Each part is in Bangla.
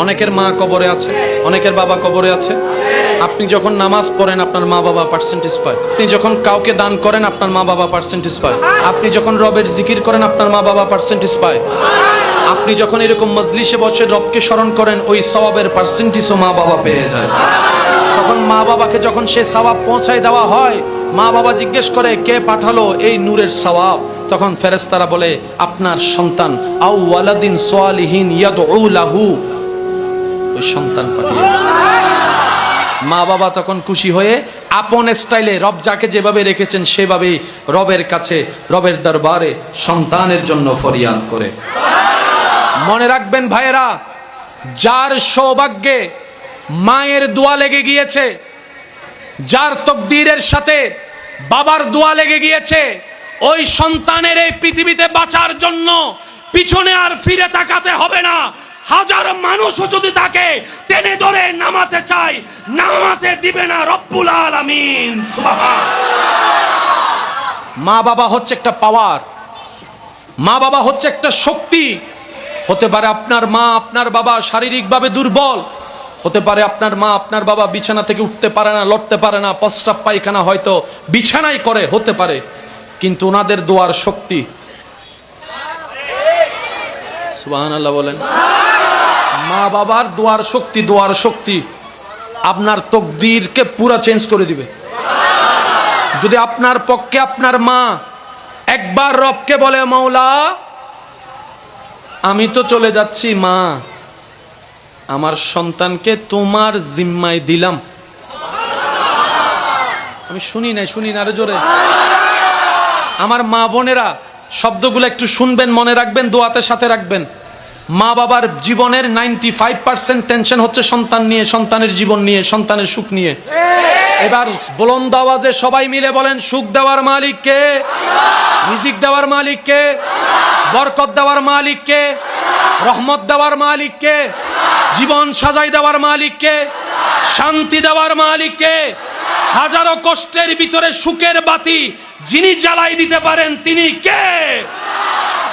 অনেকের মা কবরে আছে, অনেকের বাবা কবরে আছে। আপনি যখন নামাজ পড়েন, আপনার মা বাবা পার্সেন্টেজ পায়। আপনি যখন কাউকে দান করেন, আপনার মা বাবা পার্সেন্টেজ পায়। আপনি যখন রবের জিকির করেন, আপনার মা বাবা পার্সেন্টেজ পায়। আপনি যখন এরকম মজলিসে বসে রবকে স্মরণ করেন, ওই সওয়াবের পার্সেন্টেজও মা বাবা পেয়ে যায়। তখন মা বাবাকে যখন সে সওয়াব পৌঁছায় দেওয়া হয়, মা বাবা জিজ্ঞেস করে, কে পাঠালো এই নূরের সওয়াব? তখন ফেরেস্তারা বলে, আপনার সন্তান আউ ওয়ালাদিন সোয়ালিহিন ইয়াদউ লাহু ওই সন্তান পাঠিয়েছে। মা বাবা তখন খুশি হয়ে আপন স্টাইলে রব যাকে যেভাবে রেখেছেন সেভাবেই রবের কাছে, রবের দরবারে সন্তানের জন্য ফরিয়াদ করে। মনে রাখবেন ভাইয়েরা, যার সৌভাগ্যে মায়ের দোয়া লেগে গিয়েছে, যার তকদিরের সাথে বাবার দোয়া লেগে গিয়েছে, ওই সন্তানের এই পৃথিবীতে বাঁচার জন্য পিছনে আর ফিরে তাকাতে হবে না। হাজার মানুষও যদি তাকে টেনে ধরে নামাতে চায়, নামাতে দিবে না রব্বুল আলামিন মা বাবা হচ্ছে একটা পাওয়ার মা বাবা হচ্ছে একটা শক্তি। হতে পারে আপনার মা আপনার বাবা শারীরিকভাবে দুর্বল, হতে পারে আপনার মা আপনার বাবা বিছানা থেকে উঠতে পারে না, লড়তে পারে না, প্রস্রাব পায়খানা হয়তো বিছানায় করে, হতে পারে। কিন্তু ওনাদের দোয়ার শক্তি। সুবহানাল্লাহ বলেন। মা বাবার দোয়ার শক্তি দোয়ার শক্তি। আপনার তকদিরকে পুরা চেঞ্জ করে দিবে। যদি আপনার পক্ষে আপনার মা একবার রবকে বলে, মৌলা, আমি তো চলে যাচ্ছি, মা, আমার সন্তানকে তোমার জিম্মায় দিলাম। আমি শুনি নাই, শুনি না আরও জোরে। আমার মা বোনেরা শব্দগুলো একটু শুনবেন, মনে রাখবেন, দোয়াতে সাথে রাখবেন। মা বাবার জীবনের নাইনটি ফাইভ পার্সেন্ট টেনশন হচ্ছে সন্তান নিয়ে, সন্তানের জীবন নিয়ে, সন্তানের সুখ নিয়ে। এবার বুলন্দ আওয়াজে সবাই মিলে বলেন, সুখ দেওয়ার মালিক কে? রিজিক দেওয়ার মালিক কে? বরকত দেওয়ার মালিক কে? রহমত দেওয়ার মালিক কে? জীবন সাজাই দেওয়ার মালিক কে? শান্তি দেওয়ার মালিক কে? হাজারো কষ্টের ভিতরে সুখের বাতি যিনি জ্বালাই দিতে পারেন তিনি কে?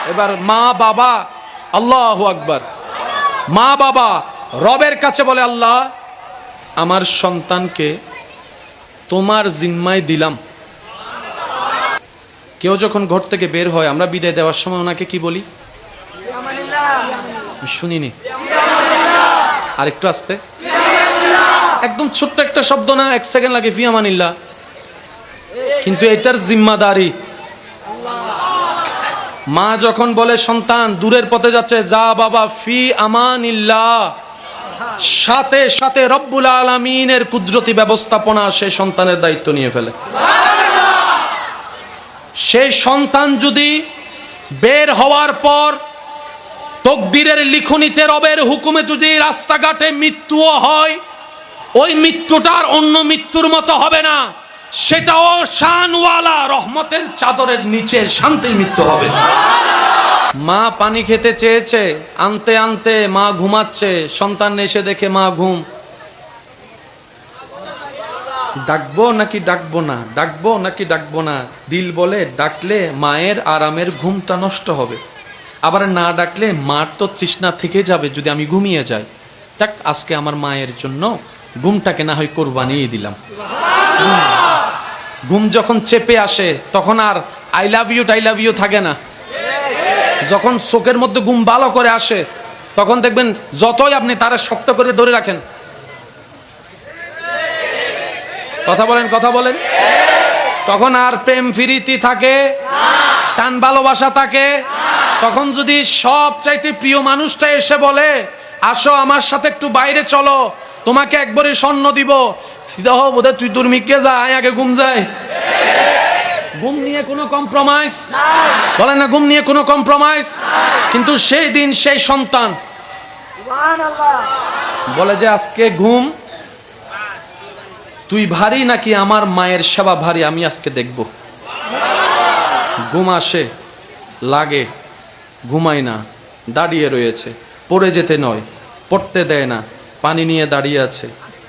এবার মা বাবা আল্লাহ আকবার। মা বাবা রবের কাছে বলে, আল্লাহ, আমার সন্তানকে তোমার জিম্মায় দিলাম। কেউ যখন ঘর থেকে বের হয়, আমরা বিদায় দেওয়ার সময় ওনাকে কি বলি? শুনিনি। আর একটু আসতে। একদম ছোট্ট একটা শব্দ না, এক সেকেন্ড লাগে ফি আমানিল্লা কিন্তু এটার জিম্মাদারি মা যখন বলে, সন্তান, দূরের পথে যাচ্ছে, যা বাবা, ফি আমানিল্লাহ। সাথে সাথে রব্বুল আলমিনের কুদরতি ব্যবস্থাপনা সে সন্তানের দায়িত্ব নিয়ে ফেলে। সেই সন্তান যদি বের হওয়ার পর তকদিরের লিখনিতে রবের হুকুমে যদি রাস্তাঘাটে মৃত্যুও হয়, ওই মৃত্যুটার অন্য মৃত্যুর মতো হবে না। সেটাও শানওয়ালা রহমতের চাদরের নিচে শান্তির মৃত্যু হবে। মা পানি খেতে চেয়েছে, আনতে আনতে মা ঘুমাচ্ছে, সন্তান এসে দেখে মা ঘুম। ডাকবো নাকি ডাকবো না, ডাকবো নাকি ডাকবো না, দিল বলে ডাকলে মায়ের আরামের ঘুমটা নষ্ট হবে। আবার না ডাকলে মার তো তৃষ্ণা থেকে যাবে যদি আমি ঘুমিয়ে যাই। দেখ আজকে আমার মায়ের জন্য ঘুমটাকে না হয় কোরবানিয়ে দিলাম। ঘুম যখন চেপে আসে, তখন আর আই লাভ ইউ টাই লাভ ইউ থাকে না। যখন চোখের মধ্যে ঘুম ভালো করে আসে, তখন দেখবেন যতই আপনি তারা শক্ত করে ধরে রাখেন। কথা বলেন কথা বলেন। তখন আর প্রেম ফিরিতি থাকে, টান ভালোবাসা থাকে। তখন যদি সব চাইতে প্রিয় মানুষটা এসে বলে, আসো আমার সাথে একটু বাইরে চলো, তোমাকে একবারে স্বর্ণ দিব। দেখো বোধহয় তুই দুর্মিককে যা, আয় আগে ঘুম যায়। ঘুম নিয়ে কোনো কম্প্রোমাইজ বলে না, ঘুম নিয়ে কোনো কম্প্রোমাইজ কিন্তু সেই দিন সেই সন্তান বলে যে, আজকে ঘুম, তুই ভারী নাকি আমার মায়ের সেবা ভারী? আমি আজকে দেখব। ঘুম আসে, লাগে, ঘুমায় না, দাঁড়িয়ে রয়েছে, পড়ে যেতে নয়, পড়তে দেয় না, পানি নিয়ে দাঁড়িয়ে আছে,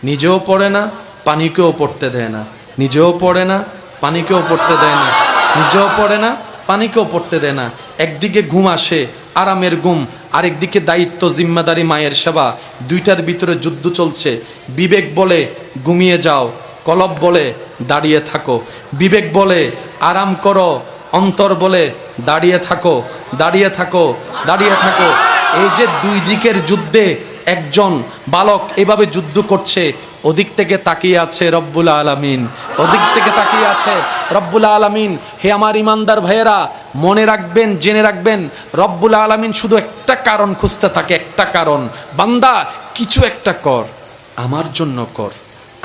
নিজেও পড়ে না পানিকেও পড়তে দেয় না। নিজেও পড়ে না, পানিকেও পড়তে দেয় না। নিজেও পড়ে না, পানিকেও পড়তে দেয় না। একদিকে ঘুম আসে, আরামের ঘুম। আরেকদিকে দায়িত্ব, জিম্মাদারি, মায়ের সেবা। দুইটার ভিতরে যুদ্ধ চলছে। বিবেক বলে, ঘুমিয়ে যাও। কলব বলে, দাঁড়িয়ে থাকো। বিবেক বলে, আরাম করো। অন্তর বলে, দাঁড়িয়ে থাকো। দাঁড়িয়ে থাকো। দাঁড়িয়ে থাকো। এই যে দুই দিকের যুদ্ধে একজন বালক এভাবে যুদ্ধ করছে ওদিক থেকে তাকিয়ে আছে রব্বুল আলামিন। ওদিক থেকে তাকিয়ে আছে রব্বুল আলামিন। হে আমার ইমানদার ভাইয়েরা মনে রাখবেন জেনে রাখবেন রব্বুল আলামিন শুধু একটা কারণ খুঁজতে থাকে একটা কারণ। বান্দা কিছু একটা কর। আমার জন্য কর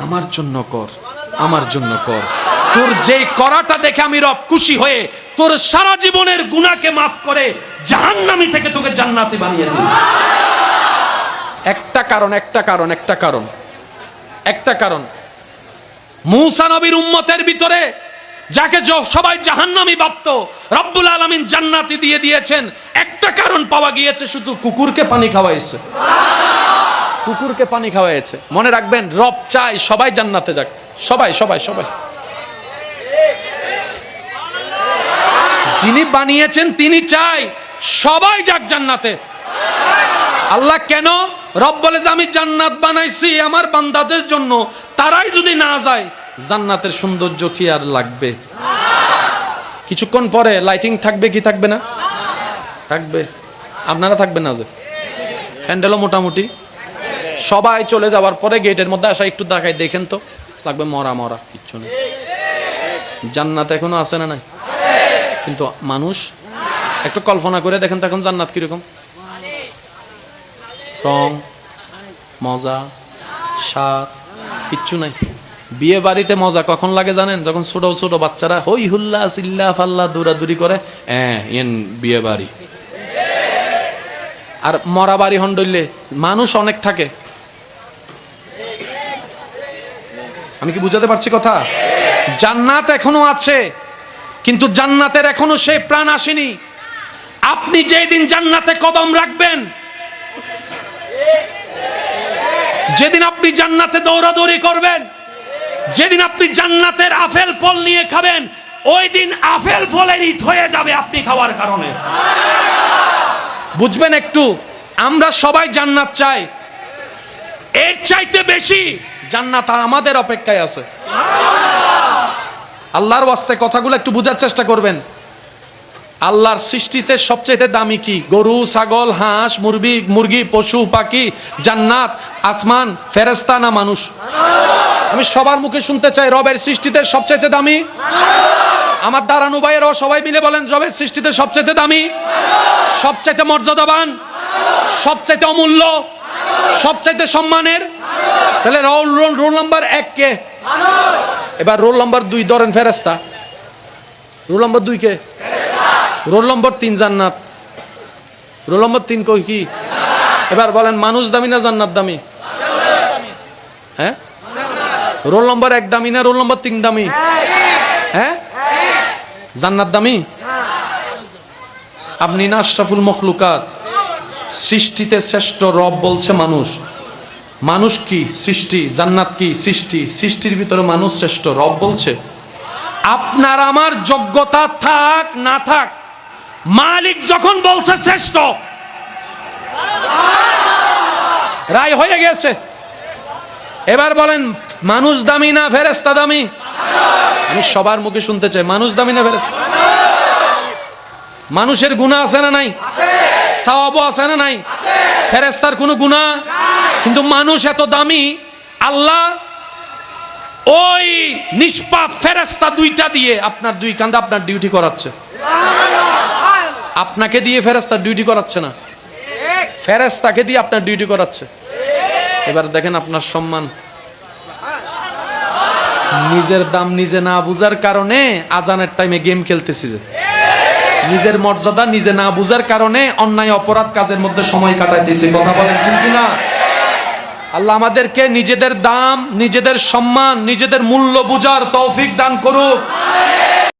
আমার জন্য কর আমার জন্য কর। তোর যে করাটা দেখে আমি রব খুশি হয়ে তোর সারা জীবনের গুণাকে মাফ করে জাহান্নামি থেকে তোকে জান্নাতি বানিয়ে দিই একটা কারণ একটা কারণ একটা কারণ। একটা কারণ। মূসা নবীর উম্মতের ভিতরে যাকে সবাই জাহান্নামি ভাবত, রব্বুল আলামিন জান্নাতি দিয়ে দিয়েছেন, একটা কারণ পাওয়া গিয়েছে, শুধু কুকুরকে পানি খাওয়াইছে। কুকুরকে পানি খাওয়াইছে। মনে রাখবেন, রব চাই সবাই জান্নাতে যাক। সবাই সবাই সবাই। যিনি বানিয়েছেন, তিনি চাই সবাই যাক জান্নাতে। আল্লাহ কেন রব বলে যে, আমি জান্নাত বানাইছি আমার বান্দাদের জন্য। তারাই যদি না যায়, জান্নাতের সৌন্দর্য কি আর লাগবে? কিছুক্ষণ পরে লাইটিং থাকবে কি থাকবে না? থাকবে। আপনারা থাকবেন না যে। হ্যান্ডেলও মোটামুটি। সবাই চলে যাওয়ার পরে গেটের মধ্যে আসা, একটু দেখাই, দেখেন তো। লাগবে মরা মরা, কিচ্ছু নেই জান্নাত এখনও আছে না নাই? কিন্তু মানুষ, একটু কল্পনা করে দেখেন তো এখন জান্নাত কীরকম। রং, মজা, স্বাদ, কিচ্ছু নাই। বিয়ে বাড়িতে মজা কখন লাগে জানেন? যখন ছোট ছোট বাচ্চারা হই হুল্লা চিল্লা ফাল্লা দৌড়াদৌড়ি করে হ্যাঁ ইয়েন বিয়ে বাড়ি। আর মরা বাড়ি হন্ডইলে মানুষ অনেক থাকে। আমি কি বুঝাতে পারছি কথা? জান্নাত এখনও আছে, কিন্তু জান্নাতের এখনও সেই প্রাণ আসেনি। আপনি যেদিন জান্নাতে কদম রাখবেন যেদিন আপনি জান্নাতে দৌড়াদৌড়ি করবেন, যেদিন আপনি জান্নাতের আফেল ফল নিয়ে খাবেন, ওই দিন আফেল ফলের ঈদ হয়ে যাবে আপনি খাওয়ার কারণে। বুঝবেন একটু, আমরা সবাই জান্নাত চাই। এর চাইতে বেশি জান্নাত আমাদের অপেক্ষায় আছে। আল্লাহর ওয়াস্তে কথাগুলো একটু বোঝার চেষ্টা করবেন। আল্লাহর সৃষ্টিতে সবচেয়ে দামি কি? গরু, ছাগল, হাঁস, মুরগি মুরগি, পশু, পাখি, জান্নাত, আসমান ফেরেস্তা না মানুষ? আমি সবার মুখে শুনতে চাই, রবের সৃষ্টিতে সবচাইতে দামি? আমার দাঁড়ানো ভাইয়েরাও সবাই মিলে বলেন, রবের সৃষ্টিতে সবচাইতে দামি? সবচাইতে মর্যাদাবান? সবচাইতে অমূল্য? সবচাইতে সম্মানের? তাহলে রোল রোল রোল নাম্বার এক কে? এবার রোল নাম্বার দুই ধরেন ফেরেস্তা রোল নাম্বার দুই কে? রোল নম্বর তিন জান্নাত। রোল নম্বর তিন কই কি? এবার বলেন, মানুষ দামি না জান্নাত দামি? হ্যাঁ? রোল নম্বর এক দামি না রোল নম্বর তিন দামি? হ্যাঁ? জান্নাত দামি? আপনি না আশরাফুল মখলুকাত? সৃষ্টিতে শ্রেষ্ঠ রব বলছে মানুষ। মানুষ কি? সৃষ্টি। জান্নাত কি? সৃষ্টি। সৃষ্টির ভিতরে মানুষ শ্রেষ্ঠ রব বলছে? আপনার আমার যোগ্যতা থাক, না থাক মালিক যখন বলছে শ্রেষ্ঠ, রায় হয়ে গেছে। এবার বলেন, মানুষ দামি না ফেরেস্তা দামি? আমি সবার মুখে শুনতে চাই, মানুষ দামি না ফেরেস্তা মানুষের গুণা আছে না নাই? সাওয়াবও আছে না নাই? ফেরেস্তার কোনো গুণা কিন্তু মানুষ এত দামি, আল্লাহ ওই নিষ্পাপ ফেরেস্তা দুইটা দিয়ে আপনার দুই কান্দা আপনার ডিউটি করাচ্ছে। আপনাকে দিয়ে ফেরেস্তা ডিউটি করাচ্ছে না। ফেরেস্তাকে দিয়ে আপনার ডিউটি করাচ্ছে। এবার দেখেন আপনার সম্মান। নিজের দাম নিজে না বুঝার কারণে আজানের টাইমে গেম খেলতেছি যে। নিজের মর্যাদা নিজে না বুঝার কারণে অন্যায়, অপরাধ কাজের মধ্যে সময় কাটাইতেছি। কথা বলেন ঠিক না আল্লাহ আমাদেরকে নিজেদের দাম, নিজেদের সম্মান, নিজেদের মূল্য বুঝার তৌফিক দান করুক।